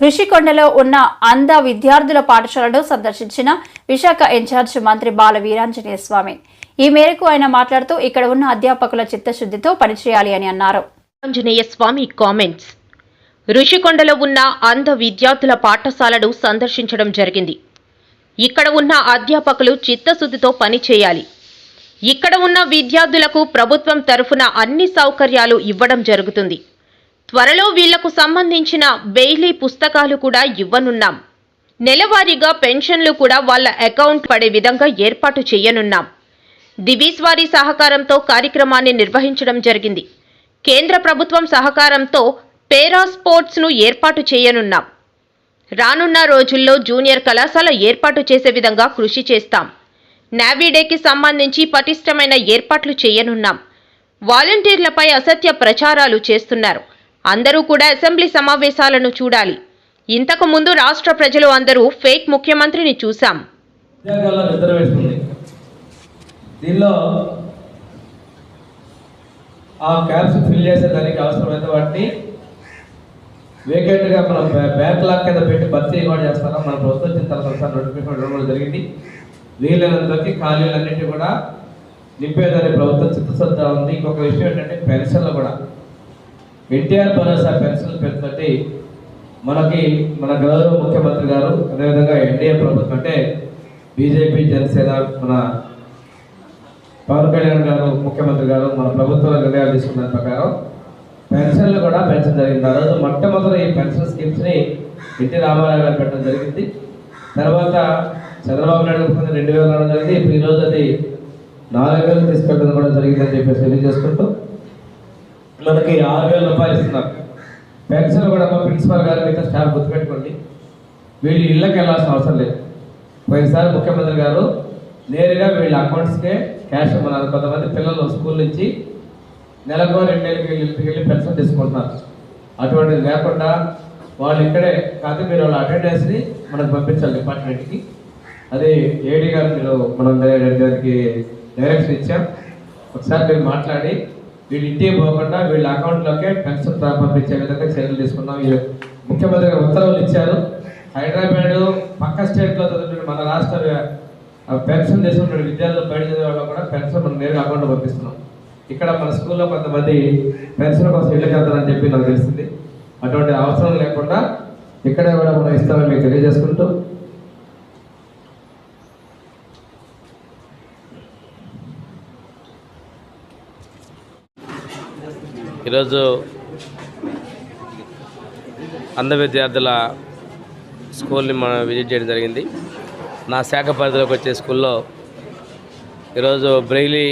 ఋషికొండలో ఉన్న అంధ విద్యార్థుల పాఠశాలను సందర్శించిన విశాఖ ఇన్ఛార్జ్ మంత్రి బాల వీరాంజనేయ స్వామి. ఈ మేరకు ఆయన మాట్లాడుతూ ఇక్కడ ఉన్న అధ్యాపకుల చిత్తశుద్ధితో పనిచేయాలి అని అన్నారు. ఆంజనేయ స్వామి కామెంట్స్. ఋషికొండలో ఉన్న అంధ విద్యార్థుల పాఠశాలను సందర్శించడం జరిగింది. ఇక్కడ ఉన్న అధ్యాపకులు చిత్తశుద్ధితో పనిచేయాలి. ఇక్కడ ఉన్న విద్యార్థులకు ప్రభుత్వం తరఫున అన్ని సౌకర్యాలు ఇవ్వడం జరుగుతుంది. త్వరలో వీళ్ళకు సంబంధించిన బెయిలీ పుస్తకాలు కూడా ఇవ్వనున్నాం. నెలవారీగా పెన్షన్లు కూడా వాళ్ళ అకౌంట్ పడే విధంగా ఏర్పాటు చేయనున్నాం. దివీస్ వారి సహకారంతో కార్యక్రమాన్ని నిర్వహించడం జరిగింది. కేంద్ర ప్రభుత్వం సహకారంతో పేరా స్పోర్ట్స్ను ఏర్పాటు చేయనున్నాం. రానున్న రోజుల్లో జూనియర్ కళాశాల ఏర్పాటు చేసే విధంగా కృషి చేస్తాం. నావీడేకి సంబంధించి పటిష్టమైన ఏర్పాట్లు చేయనున్నాం. వాలంటీర్లపై అసత్య ప్రచారాలు చేస్తున్నారు. అందరూ కూడా అసెంబ్లీ సమావేశాలను చూడాలి. ఇంతకు ముందు రాష్ట్ర ప్రజలు అందరూ ఫేక్ ముఖ్యమంత్రిని చూశాం. దీనిలో ఆ క్యాప్స్ ఫిల్ చేసేదానికి అవసరమైన వాటిని వేకెంట్గా మనం బ్యాక్ లాక్ కింద పెట్టి భర్తీ కూడా చేస్తాం మన ప్రభుత్వం వచ్చిన తర్వాత నోటిఫికేషన్ ఇవ్వడం కూడా జరిగింది. వీలైనంతకి ఖాళీలన్నింటినీ కూడా నింపేదని ప్రభుత్వం చిత్తశుద్ధ ఉంది. ఇంకొక విషయం ఏంటంటే పెన్షన్లు కూడా. ఎన్టీఆర్ భరోసా పెన్షన్లు పెడుతుంటే మనకి మన గౌరవ ముఖ్యమంత్రి గారు అదేవిధంగా ఎన్డీఏ ప్రభుత్వం అంటే బీజేపీ జనసేన మన పవన్ కళ్యాణ్ గారు ముఖ్యమంత్రి గారు మన ప్రభుత్వం నిర్ణయాలు తీసుకున్న ప్రకారం పెన్షన్లు కూడా పెంచడం జరిగింది. ఆ రోజు మొట్టమొదటి ఈ పెన్షన్ స్కీమ్స్ని ఎన్టీ రామారావు గారు పెట్టడం జరిగింది. తర్వాత చంద్రబాబు నాయుడు గారు రెండు వేలు రావడం జరిగింది. ఇప్పుడు ఈరోజు అది నాలుగు వేలు తీసుకెళ్ళడం కూడా జరిగిందని చెప్పేసి తెలియజేసుకుంటూ మనకి ఆరు వేల రూపాయలు ఇస్తున్నారు పెన్షన్ కూడా మా ప్రిన్సిపల్ గారు మీద స్టాఫ్ గుర్తుపెట్టుకోండి వీళ్ళు ఇళ్ళకి వెళ్ళాల్సిన అవసరం లేదు పోయినసారి ముఖ్యమంత్రి గారు నేరుగా వీళ్ళ అకౌంట్స్కే క్యాష్ మన కొంతమంది పిల్లలు స్కూల్ నుంచి నెలకు రెండు నెలలకి వెళ్ళి వెళ్ళి పెన్షన్ తీసుకుంటున్నారు అటువంటిది లేకుండా వాళ్ళు ఇక్కడే కాదు మీరు వాళ్ళ అటెండెన్స్ని మనకు పంపించాలి డిపార్ట్మెంట్కి అది ఏడీ గారు మీరు మనం గారికి డైరెక్షన్ ఇచ్చాం ఒకసారి మీరు మాట్లాడి వీళ్ళు ఇంటికి పోకుండా వీళ్ళ అకౌంట్లోకే పెన్షన్ పంపించే విధంగా చర్యలు తీసుకున్నాం. ముఖ్యమంత్రి గారు ఉత్తర్వులు ఇచ్చారు. హైదరాబాద్ పక్క స్టేట్లో చదువుతున్న మన రాష్ట్ర పెన్షన్ తీసుకుంటున్న విద్యార్థులు బయట చదివే వాళ్ళు కూడా పెన్షన్ మనం నేరుగా అకౌంట్ పంపిస్తున్నాం. ఇక్కడ మన స్కూల్లో కొంతమంది పెన్షన్ కోసం ఇళ్ళకి కడతారని చెప్పి నాకు తెలిసింది. అటువంటి అవసరం లేకుండా ఇక్కడే కూడా మనం ఇస్తామని మీకు తెలియజేసుకుంటూ ఈరోజు అంధ విద్యార్థుల స్కూల్ని మనం విజిట్ చేయడం జరిగింది. నా శాఖ పరిధిలోకి వచ్చే స్కూల్లో ఈరోజు బ్రెయిలీ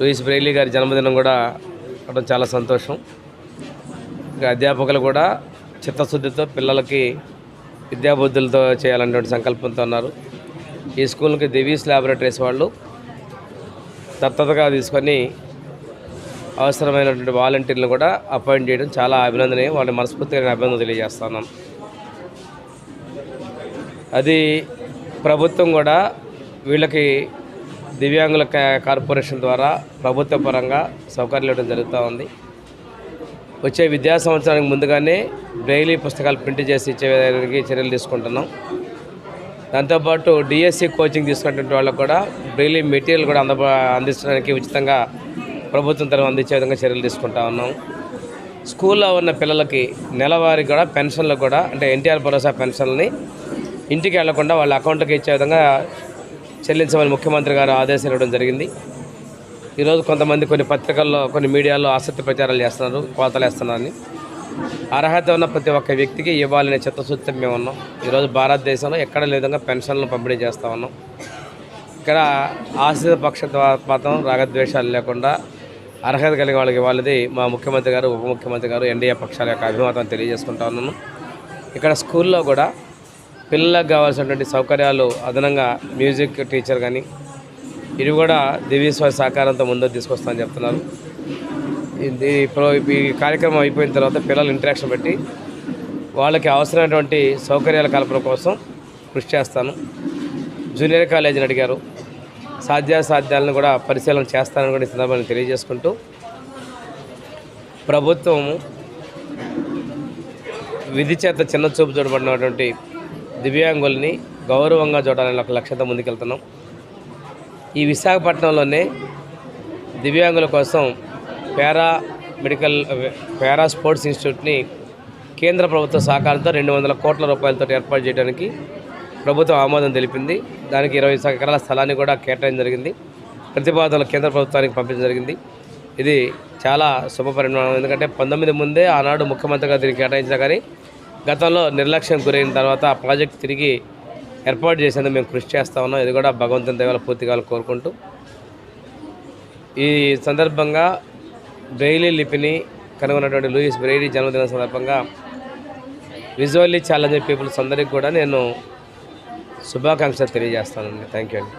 లూయిస్ బ్రెయిలీ గారి జన్మదినం కూడా అవడం చాలా సంతోషం. ఇంకా అధ్యాపకులు కూడా చిత్తశుద్ధితో పిల్లలకి విద్యాబుద్ధులతో చేయాలనేటువంటి సంకల్పంతో ఉన్నారు. ఈ స్కూల్కి దివీస్ ల్యాబొరేటరీస్ వాళ్ళు దత్తతగా తీసుకొని అవసరమైనటువంటి వాలంటీర్లు కూడా అపాయింట్ చేయడం చాలా అభినందనీయం. వాళ్ళని మనస్ఫూర్తిగా అభినందన తెలియజేస్తున్నాం అది ప్రభుత్వం కూడా వీళ్ళకి దివ్యాంగుల కార్పొరేషన్ ద్వారా ప్రభుత్వ పరంగా సౌకర్యాలు ఇవ్వడం జరుగుతూ ఉంది. వచ్చే విద్యా సంవత్సరానికి ముందుగానే బ్రెయిలీ పుస్తకాలు ప్రింట్ చేసి ఇచ్చేదానికి చర్యలు తీసుకుంటున్నాం. దాంతోపాటు డిఎస్సి కోచింగ్ తీసుకున్నటువంటి వాళ్ళకు కూడా బ్రెయిలీ మెటీరియల్ కూడా అందబా అందించడానికి ఉచితంగా ప్రభుత్వం తరఫు అందించే విధంగా చర్యలు తీసుకుంటా ఉన్నాం. స్కూల్లో ఉన్న పిల్లలకి నెలవారీ కూడా పెన్షన్లు కూడా అంటే ఎన్టీఆర్ భరోసా పెన్షన్లని ఇంటికి వెళ్ళకుండా వాళ్ళ అకౌంట్కి ఇచ్చే విధంగా చెల్లించమని ముఖ్యమంత్రి గారు ఆదేశాలు ఇవ్వడం జరిగింది. ఈరోజు కొంతమంది కొన్ని పత్రికల్లో కొన్ని మీడియాలో ఆసక్తి ప్రచారాలు చేస్తున్నారు కోతలు వేస్తున్నారని. అర్హత ఉన్న ప్రతి ఒక్క వ్యక్తికి ఇవ్వాలనే చిత్తశుద్ధి మేము ఉన్నాం. ఈరోజు భారతదేశంలో ఎక్కడ లేదంగా విధంగా పంపిణీ చేస్తూ ఉన్నాం. ఇక్కడ ఆశ్రిత పక్షపాతం రాగద్వేషాలు లేకుండా అర్హత కలిగిన వాళ్ళకి వాళ్ళది. మా ముఖ్యమంత్రి గారు ఉప ముఖ్యమంత్రి గారు ఎన్డీఏ పక్షాల యొక్క అభిమతం తెలియజేసుకుంటా ఉన్నాను. ఇక్కడ స్కూల్లో కూడా పిల్లలకు కావాల్సినటువంటి సౌకర్యాలు అదనంగా మ్యూజిక్ టీచర్ కానీ ఇది కూడా దివ్యస్వామి సహకారంతో ముందు తీసుకొస్తామని చెప్తున్నారు. ఇది ఇప్పుడు ఈ కార్యక్రమం అయిపోయిన తర్వాత పిల్లలు ఇంటరాక్షన్ పెట్టి వాళ్ళకి అవసరమైనటువంటి సౌకర్యాల కల్పన కోసం కృషి చేస్తాను. జూనియర్ కాలేజీని అడిగారు. సాధ్యాసాధ్యాలను కూడా పరిశీలన చేస్తానని కూడా ఈ సందర్భాన్ని తెలియజేసుకుంటూ ప్రభుత్వము విధి చేత చిన్న చూపు చూడబడినటువంటి దివ్యాంగుల్ని గౌరవంగా చూడాలని ఒక లక్ష్యంతో ముందుకెళ్తున్నాం. ఈ విశాఖపట్నంలోనే దివ్యాంగుల కోసం పారా మెడికల్ పారా స్పోర్ట్స్ ఇన్స్టిట్యూట్ని కేంద్ర ప్రభుత్వ సహకారంతో రెండు వందల కోట్ల రూపాయలతో ఏర్పాటు చేయడానికి ప్రభుత్వం ఆమోదం తెలిపింది. దానికి ఇరవై ఎకరాల స్థలాన్ని కూడా కేటాయించడం జరిగింది. ప్రతిపాదనలు కేంద్ర ప్రభుత్వానికి పంపించడం జరిగింది. ఇది చాలా శుభ పరిణామం. ఎందుకంటే పంతొమ్మిది ముందే ఆనాడు ముఖ్యమంత్రిగా దీనికి కేటాయించినా కానీ గతంలో నిర్లక్ష్యం గురైన తర్వాత ఆ ప్రాజెక్ట్ తిరిగి ఏర్పాటు చేసేందుకు మేము కృషి చేస్తా ఉన్నాం. ఇది కూడా భగవంతుని దేవాల పూర్తి కావాలని కోరుకుంటూ. ఈ సందర్భంగా బ్రెయిలీ లిపిని కనుగొన్నటువంటి లూయిస్ బ్రెయిలీ జన్మదిన సందర్భంగా విజువల్లీ ఛాలెంజ్ పీపుల్స్ అందరికీ కూడా నేను శుభాకాంక్షలు తెలియజేస్తానండి. థ్యాంక్ యూ అండి.